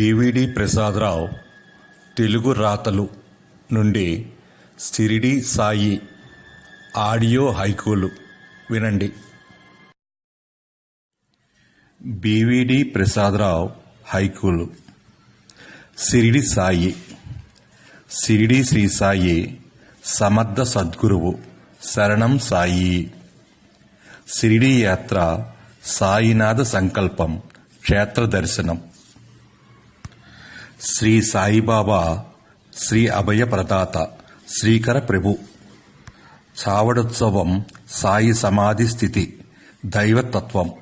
బీవీడి ప్రసాదరావు తెలుగు రాతలు నుండి సిరిడి సాయి ఆడియో హైకూలు. వినండి. బీవీడి ప్రసాదరావు హైకూలు. సిరిడి సాయి. సిరిడి శ్రీ సాయి సమర్థ సద్గురువు శరణం సాయి. సిరిడి యాత్ర సాయినాథ సంకల్పం క్షేత్ర దర్శనం. శ్రీ సాయిబాబా శ్రీ అభయ ప్రదాత శ్రీకర ప్రభు. చావడోత్సవం సాయి సమాధి స్థితి దైవతత్వం.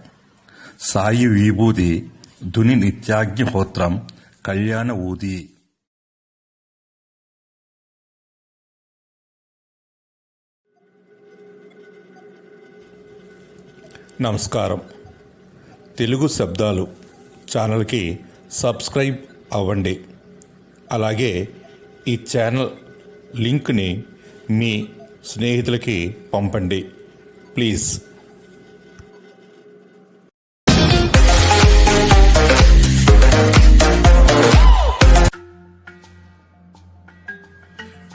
సాయి విభూది ధుని నిత్యాగ్నిహోత్రం కళ్యాణ ఊది. నమస్కారం. తెలుగు శబ్దాలు ఛానల్కి సబ్స్క్రైబ్ అవ్వండి. అలాగే ఈ ఛానల్ లింక్ని మీ స్నేహితులకి పంపండి. ప్లీజ్.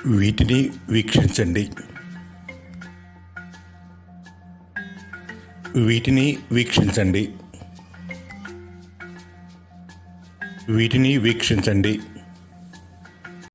వీటిని వీక్షించండి. వీటిని వీక్షించండి. వీటిని వీక్షించండి.